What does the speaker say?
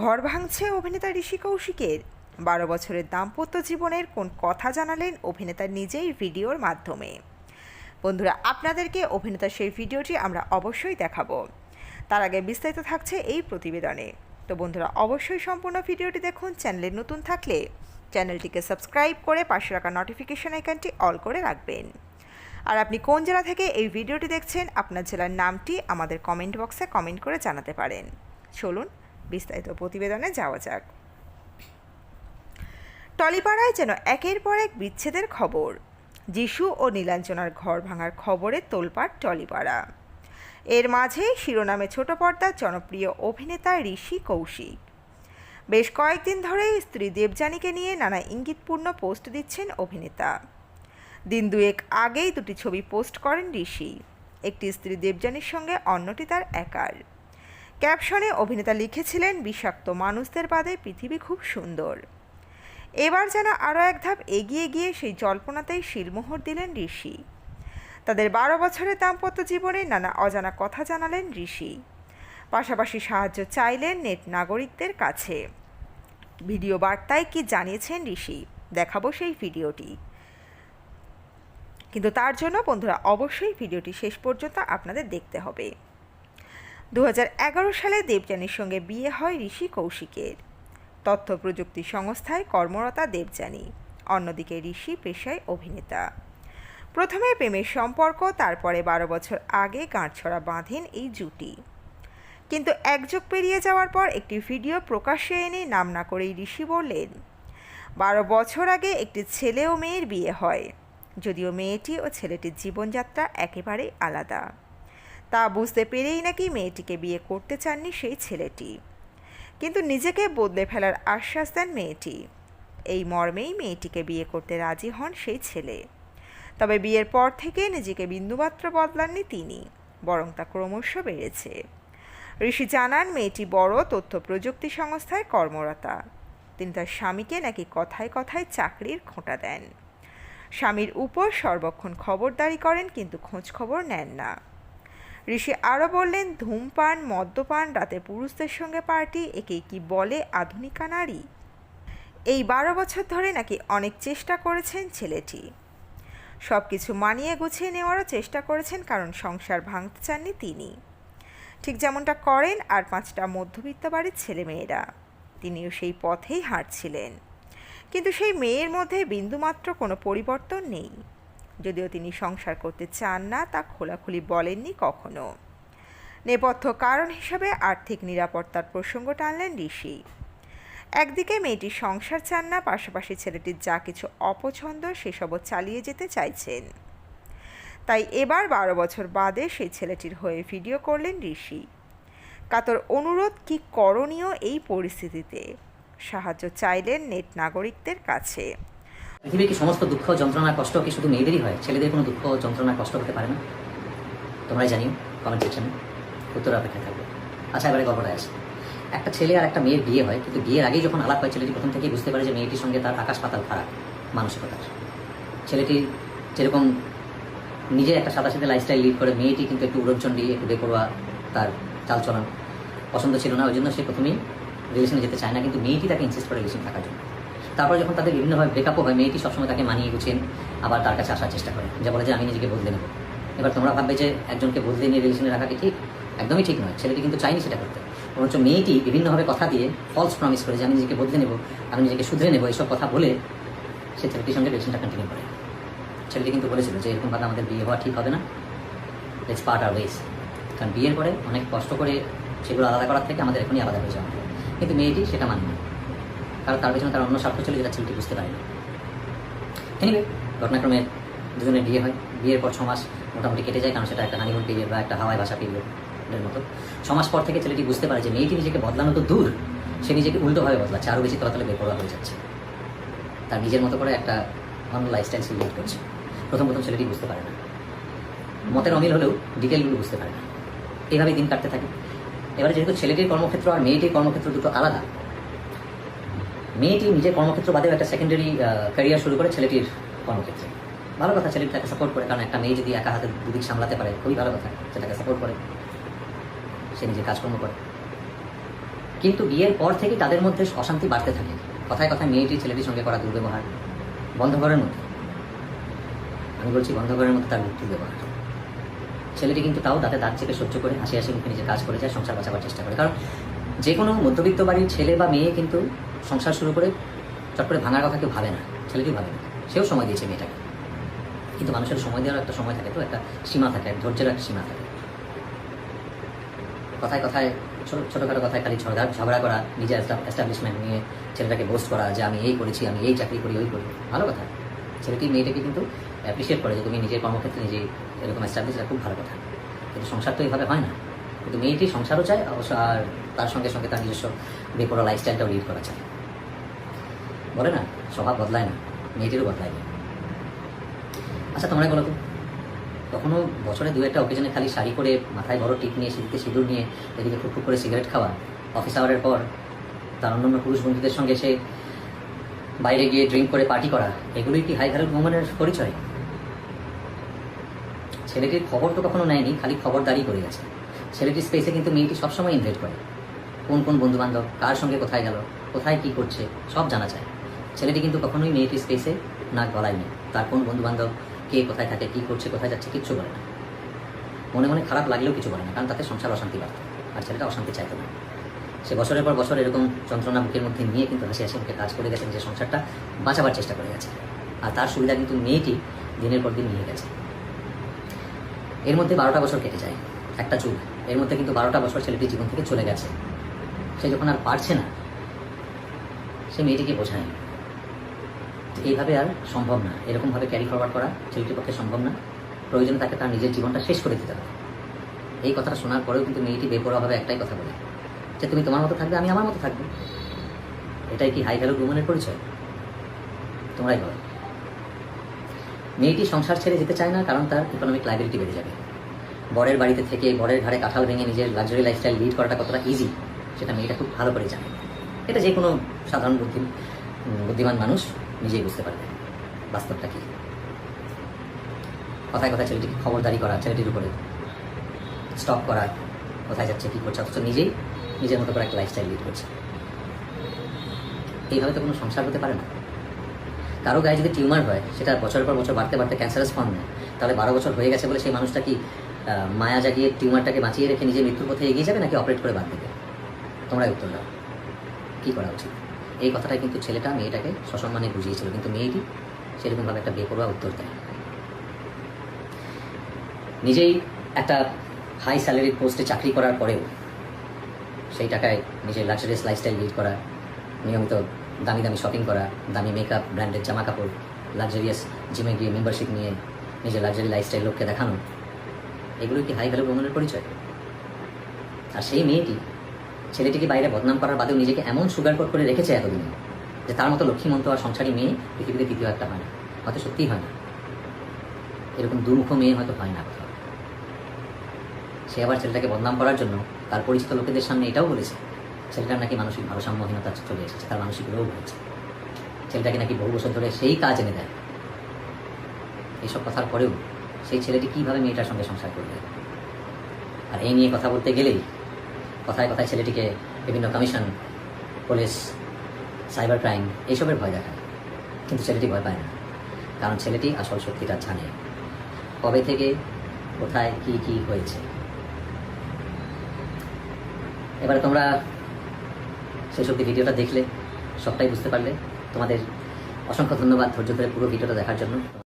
ঘর ভাঙছে অভিনেতা ঋষি কৌশিকের। বারো বছরের দাম্পত্য জীবনের কোন কথা জানালেন অভিনেতা নিজেই ভিডিওর মাধ্যমে। বন্ধুরা, আপনাদেরকে অভিনেতার সেই ভিডিওটি আমরা অবশ্যই দেখাবো। তার আগে বিস্তারিত থাকছে এই প্রতিবেদনে। তো বন্ধুরা, অবশ্যই সম্পূর্ণ ভিডিওটি দেখুন, চ্যানেলে নতুন থাকলে চ্যানেলটিকে সাবস্ক্রাইব করে পাশে রাখা নোটিফিকেশন আইকনটি অল করে রাখবেন। আর আপনি কোন জেলা থেকে এই ভিডিওটি দেখছেন, আপনার জেলার নামটি আমাদের কমেন্ট বক্সে কমেন্ট করে জানাতে পারেন। চলুন বিস্তারিত প্রতিবেদনে যাওয়া যাক। টলিপাড়ায় যেন একের পর এক বিচ্ছেদের খবর। যিশু ও নীলাঞ্জনার ঘর ভাঙার খবরে তোলপাড় টলিপাড়া। এর মাঝে শিরোনামে ছোট পর্দার জনপ্রিয় অভিনেতা ঋষি কৌশিক। বেশ কয়েকদিন ধরেই স্ত্রী দেবযানীকে নিয়ে নানা ইঙ্গিতপূর্ণ পোস্ট দিচ্ছেন অভিনেতা। দিন দুয়েক আগেই দুটি ছবি পোস্ট করেন ঋষি। একটি স্ত্রী দেবযানীর সঙ্গে, অন্যটি তার একার। ক্যাপশনে অভিনেতা লিখেছিলেন, বিষাক্ত মানুষদের বাদে পৃথিবী খুব সুন্দর। এবার যেন আরও এক ধাপ এগিয়ে গিয়ে সেই জল্পনাতেই শিলমোহর দিলেন ঋষি। তাদের বারো বছরের দাম্পত্য জীবনে নানা অজানা কথা জানালেন ঋষি। পাশাপাশি সাহায্য চাইলেন নেট নাগরিকদের কাছে। ভিডিও বার্তায় কি জানিয়েছেন ঋষি? দেখাবো সেই ভিডিওটি। কিন্তু তার জন্য বন্ধুরা, অবশ্যই ভিডিওটি শেষ পর্যন্ত আপনাদের দেখতে হবে। দু হাজার এগারো সালে দেবযানীর সঙ্গে বিয়ে হয় ঋষি কৌশিকের। তথ্য প্রযুক্তি সংস্থায় কর্মরতা দেবযানী, অন্যদিকে ঋষি পেশায় অভিনেতা। প্রথমে প্রেমের সম্পর্ক, তারপরে বারো বছর আগে গাঁটছড়া বাঁধেন এই জুটি। কিন্তু একযোগ পেরিয়ে যাওয়ার পর একটি ভিডিও প্রকাশ্যে এনে নাম না করেই ঋষি বললেন, বারো বছর আগে একটি ছেলে ও মেয়ের বিয়ে হয়। যদিও মেয়েটি ও ছেলেটির জীবনযাত্রা একেবারেই আলাদা। তা বুঝতে পেরেই নাকি মেয়েটিকে বিয়ে করতে চাননি সেই ছেলেটি। কিন্তু নিজেকে বদলে ফেলার আশ্বাস দেন মেয়েটি। এই মর্মেই মেয়েটিকে বিয়ে করতে রাজি হন সেই ছেলে। তবে বিয়ের পর থেকে নিজেকে বিন্দুমাত্র বদলাননি তিনি, বরং তা ক্রমশ বেড়েছে। ঋষি জানান মেয়েটি বড় তথ্য প্রযুক্তি সংস্থায় কর্মরতা তিনি তার স্বামীকে নাকি কথায় কথায় চাকরির খোঁটা দেন। স্বামীর উপর সর্বক্ষণ খবরদারি করেন কিন্তু খোঁজ খবর নেন না। ঋষি আরও বললেন, ধূমপান, মদ্যপান, রাতে পুরুষদের সঙ্গে পার্টি একে কি বলে আধুনিকা নারী? এই বারো বছর ধরে নাকি অনেক চেষ্টা করেছেন ছেলেটি। সব কিছু মানিয়ে গুছিয়ে নেওয়ারও চেষ্টা করেছেন, কারণ সংসার ভাঙতে চাননি তিনি। ঠিক যেমনটা করেন আর পাঁচটা মধ্যবিত্ত বাড়ির ছেলেমেয়েরা। তিনিও সেই পথেই হাঁটছিলেন। কিন্তু সেই মেয়ের মধ্যে বিন্দুমাত্র কোনো পরিবর্তন নেই। যদিও তিনি সংসার করতে চান না, তা খোলাখুলি বলেননি কখনো। নেপথ্য কারণ হিসাবে আর্থিক নিরাপত্তার প্রসঙ্গ টানলেন ঋষি। একদিকে মেয়েটি সংসার চান না, পাশাপাশি ছেলেটির যা কিছু অপছন্দ সেসবও চালিয়ে যেতে চাইছেন। তাই এবার বারো বছর বাদে সেই ছেলেটির হয়ে ভিডিও করলেন ঋষি। কাতর অনুরোধ, কি করণীয় এই পরিস্থিতিতে? সাহায্য চাইলেন নেট নাগরিকদের কাছে। পৃথিবীর কি সমস্ত দুঃখ, যন্ত্রণা, কষ্ট কি শুধু মেয়েদেরই হয়? ছেলেদের কোনো দুঃখ, যন্ত্রণা, কষ্ট হতে পারে না? তোমরাই জানিও কমেন্ট সেকশনে উত্তর অপেক্ষা থাকবে। আচ্ছা এবারে গল্পটা আসে। একটা ছেলে আর একটা মেয়ের বিয়ে হয়, কিন্তু বিয়ের আগেই যখন আলাপ হয়, ছেলেটি প্রথম থেকেই বুঝতে পারে যে মেয়েটির সঙ্গে তার আকাশ পাতাল ফারাক মানসিকতার। ছেলেটি যেরকম নিজে একটা সাদা সাথে লাইফস্টাইল লিড করে, মেয়েটি কিন্তু একটু উড়নচণ্ডী একটু বেপরোয়া তার চালচলন পছন্দ ছিল না, ওই জন্য সে প্রথমেই রিলেশনে যেতে চায় না, কিন্তু মেয়েটি তাকে ইনসিস্ট করে রিলেশন থাকার জন্য। তারপর যখন তাদের বিভিন্নভাবে ব্রেকআপও হয়, মেয়েটি সবসময় তাকে মানিয়ে গুছিয়ে আবার তার কাছে আসার চেষ্টা করে। যা বলে যে, আমি নিজেকে বদলে নেব। এবার তোমরা ভাববে যে, একজনকে বদলে নিয়ে রিলেশনে রাখা কি ঠিক? একদমই ঠিক নয়। ছেলেটি কিন্তু চাইনি সেটা করতে। বরঞ্চ মেয়েটি বিভিন্নভাবে কথা দিয়ে ফলস প্রমিস করে যে, আমি নিজেকে বদলে নেব, আমি নিজেকে শুধরে নেব। এইসব কথা বলে সে ছেলেটির সঙ্গে রিলেশনটা কন্টিনিউ করে। ছেলেটি কিন্তু বলেছিল যে এরকমভাবে আমাদের বিয়ে হওয়া ঠিক হবে না। লেটস পার্ট আর ওয়েস কারণ বিয়ের পরে অনেক কষ্ট করে সেগুলো আলাদা করার থেকে আমাদের এখনই আলাদা হয়ে যাওয়া। কিন্তু মেয়েটি সেটা মানে না কারণ তার পেছনে তার অন্য স্বার্থ ছিল যেটা ছেলেটি বুঝতে পারেনি। এনিওয়ে ঘটনাক্রমে দুজনের বিয়ে হয়। বিয়ের পর ছ মাস মোটামুটি কেটে যায়, কারণ সেটা একটা হানিমুন পিরিয়ড বা একটা হাওয়ায় ভাষা পিরিয়ডের মতো। ছ মাস পর থেকে ছেলেটি বুঝতে পারে যে মেয়েটি নিজেকে বদলানো তো দূর। সে নিজেকে উল্টোভাবে বদলাচ্ছে, আরও বেশি তলাতলে বেপরোয়া হয়ে যাচ্ছে। তার নিজের মতো করে একটা অন্য লাইফস্টাইল সে লিড করছে। প্রথম প্রথম ছেলেটি বুঝতে পারে না। মতের অমিল হলেও ডিটেলগুলো বুঝতে পারে না। এইভাবে দিন কাটতে থাকে। এবারে যেহেতু ছেলেটির কর্মক্ষেত্র আর মেয়েটির কর্মক্ষেত্র দুটো আলাদা মেয়েটি নিজের কর্মক্ষেত্র বাদেও একটা সেকেন্ডারি ক্যারিয়ার শুরু করে ছেলেটির কর্মক্ষেত্রে। ভালো কথা ছেলেটি তাকে সাপোর্ট করে, কারণ একটা মেয়ে যদি একা হাতে দুদিক সামলাতে পারে, খুবই ভালো কথা, সেটাকে সাপোর্ট করে। সে নিজের কাজকর্ম করে। কিন্তু বিয়ের পর থেকে তাদের মধ্যে অশান্তি বাড়তে থাকে। কথায় কথায় মেয়েটি ছেলেটির সঙ্গে করা দুর্ব্যবহার বন্ধ ঘরের মধ্যে। আমি বলছি বন্ধ ঘরের মধ্যে তার দুর্ব্যবহার ছেলেটি কিন্তু তাও তাতে দাঁত চেপে সহ্য করে হাসি হাসি মুখে নিজের কাজ করে যায় সংসার বাঁচাবার চেষ্টা করে। কারণ যে কোনো মধ্যবিত্ত বাড়ির ছেলে বা মেয়ে কিন্তু সংসার শুরু করে চট করে ভাঙার কথা কেউ ভাবে না ছেলেটিও ভাবে না। সেও সময় দিয়েছে মেয়েটাকে। কিন্তু মানুষের সময় দেওয়ার একটা সময় থাকে তো, একটা সীমা থাকে, এক ধৈর্যের একটা সীমা থাকে। কথায় কথায়, ছোট, ছোটোখাটো কথায় খালি ঝগড়া ঝগড়া করা, নিজের এস্টাবলিশমেন্ট নিয়ে ছেলেটাকে বোস্ট করা, যে আমি এই করেছি, আমি এই চাকরি করি, ওই করি। ভালো কথা। ছেলেটি, মেয়েটাকে কিন্তু অ্যাপ্রিসিয়েট করে যে তুমি নিজের কর্মক্ষেত্রে নিজে এরকম এস্টাবলিশ খুব ভালো কথা। কিন্তু সংসার তো এইভাবে হয় না। কিন্তু মেয়েটি সংসারও চায়, অবশ্য আর তার সঙ্গে সঙ্গে তার নিজস্ব বেপরা লাইফস্টাইলটাও লিড করা চায়। বলে না, স্বভাব বদলায় না মেয়েটিরও বদলায় না। আচ্ছা তোমরা বলো তো, কখনো বছরে দু একটা অকেজনে খালি শাড়ি করে মাথায় বড় টিপ নিয়ে সেদিকে সিঁদুর নিয়ে, এদিকে খুব করে সিগারেট খাওয়া অফিস আওয়ারের পর তার অন্যান্য পুরুষ বন্ধুদের সঙ্গে সে বাইরে গিয়ে ড্রিঙ্ক করে পার্টি করা, এগুলোই কি হাই ভ্যালু উমেনের পরিচয়? ছেলেটির খবর তো কখনো নেয়নি, খালি খবরদারি করে গেছে। ছেলেটির স্পেসে কিন্তু মেয়েটি সবসময় ইনভাইট করে। কোন কোন বন্ধু বান্ধব কার সঙ্গে কোথায় গেল, কোথায় কি করছে, সব জানা যায়। ছেলেটি কিন্তু কখনোই মেয়েটির স্পেসে নাক গলায়নি। তার কোন বন্ধু বান্ধব কে কোথায় থাকে, কি করছে, কোথায় যাচ্ছে কিচ্ছু বলে না। মনে মনে খারাপ লাগলেও কিছু বলে না, কারণ তাতে সংসার অশান্তি বাড়ত, আর ছেলেটা অশান্তি চাইতো না। সে বছরের পর বছর এরকম যন্ত্রণা বুকের মধ্যে নিয়ে কিন্তু হাসি হাসি মুখে কাজ করে গেছে, নিজের সংসারটা বাঁচাবার চেষ্টা করে গেছে। আর তার সুবিধা কিন্তু মেয়েটি দিনের পর দিন নিয়ে গেছে। এর মধ্যে বারোটা বছর কেটে যায়, একটা চুল এর মধ্যে কিন্তু বারোটা বছর ছেলেটি জীবন থেকে চলে গেছে। সে যখন আর পারছে না, সে মেয়েটিকে বোঝায় যে এইভাবে আর সম্ভব না। এরকমভাবে ক্যারি ফরওয়ার্ড করা ছেলেটির পক্ষে সম্ভব না। প্রয়োজন তাকে তার নিজের জীবনটা শেষ করে দিতে হবে। এই কথাটা শোনার পরেও কিন্তু মেয়েটি বেপরোয়াভাবে একটাই কথা বলে যে, তুমি তোমার মতো থাকবে, আমি আমার মতো থাকব। এটাই কি হাই ভ্যালু উমেনের পরিচয়? তোমরাই বলো। মেয়েটি সংসার ছেড়ে যেতে চায় না, কারণ তার ইকোনমিক লাইবিলিটি বেড়ে যাবে। বরের বাড়িতে থেকে বরের ঘাড়ে কাঁঠাল ভেঙে নিজের লাক্সারি লাইফস্টাইল লিড করাটা কতটা ইজি সেটা মেয়েটা খুব ভালো করে জানে। এটা যে কোনো সাধারণ বুদ্ধি বুদ্ধিমান মানুষ নিজেই বুঝতে পারবে বাস্তবটা কি। কথায় কথায় ছেলেটিকে খবরদারি করা, ছেলেটির উপরে স্টপ করা, কোথায় যাচ্ছে, কী করছে, অথচ নিজেই নিজের মতো করে একটা লাইফস্টাইল লিড করছে। এইভাবে তো কোনো সংসার হতে পারে না। কারও গায়ে যদি টিউমার হয়, সেটা বছরের পর বছর বাড়তে বাড়তে ক্যান্সারাস ফর্ম নেয়, তাহলে বারো বছর হয়ে গেছে বলে সেই মানুষটা কি মায়া জাগিয়ে টিউমারটাকে বাঁচিয়ে রেখে নিজের মৃত্যুর পথে এগিয়ে যাবে নাকি অপারেট করে বাদ দেবে? তোমরাই উত্তর দাও। কী করা উচিত? এই কথাটাই কিন্তু ছেলেটা মেয়েটাকে সসম্মানে বুঝিয়েছিল। কিন্তু মেয়েটি সেরকমভাবে একটা বেপরোয়া উত্তর দেয় নিজেই একটা হাই স্যালারির পোস্টে চাকরি করার পরেও সেই টাকায় নিজের লাক্সারিয়াস লাইফস্টাইল লিড করা, নিয়মিত দামি দামি শপিং করা, দামি মেকআপ ব্র্যান্ডেড জামা কাপড় লাক্সারিয়াস জিমে গিয়ে মেম্বারশিপ নিয়ে নিজের লাক্সারি লাইফস্টাইল লোককে দেখানো এগুলো কি হাই ভ্যালু ভ্রমণের পরিচয়? আর সেই মেয়েটি ছেলেটিকে বাইরে বদনাম করার বাদেও নিজেকে এমন সুগার কোট করে রেখেছে এতদিনে যে তার মতো লক্ষ্মীমন্ত আর সংসারী মেয়ে পৃথিবীতে তৃতীয় একটা হয় না। হয়তো সত্যিই হয় না। এরকম দুমুখ মেয়ে হয়তো হয় না সে আবার ছেলেটাকে বদনাম করার জন্য তার পরিচিত লোকেদের সামনে এটাও বলেছে, ছেলেটার নাকি মানসিক ভারসাম্যহীনতা চলে এসেছে, তার মানসিক রোগ হয়েছে। ছেলেটাকে নাকি বহু বছর ধরে সেই কাজ এনে দেয়। এইসব কথার পরেও সেই ছেলেটি কীভাবে মেয়েটার সঙ্গে সংসার করবে? আর এই নিয়ে কথা বলতে গেলেই কথায় কথায় ছেলেটিকে বিভিন্ন কমিশন পুলিশ সাইবার ক্রাইম এইসবের ভয় দেখায়। কিন্তু ছেলেটি ভয় পায় না। কারণ ছেলেটি আসল সত্যিটা জানে। কবে থেকে, কোথায়, কি কি হয়েছে? এবারে তোমরা শেষ অব্দি ভিডিওটা দেখলে, সবটাই বুঝতে পারলে। তোমাদের অসংখ্য ধন্যবাদ ধৈর্য ধরে পুরো ভিডিওটা দেখার জন্য।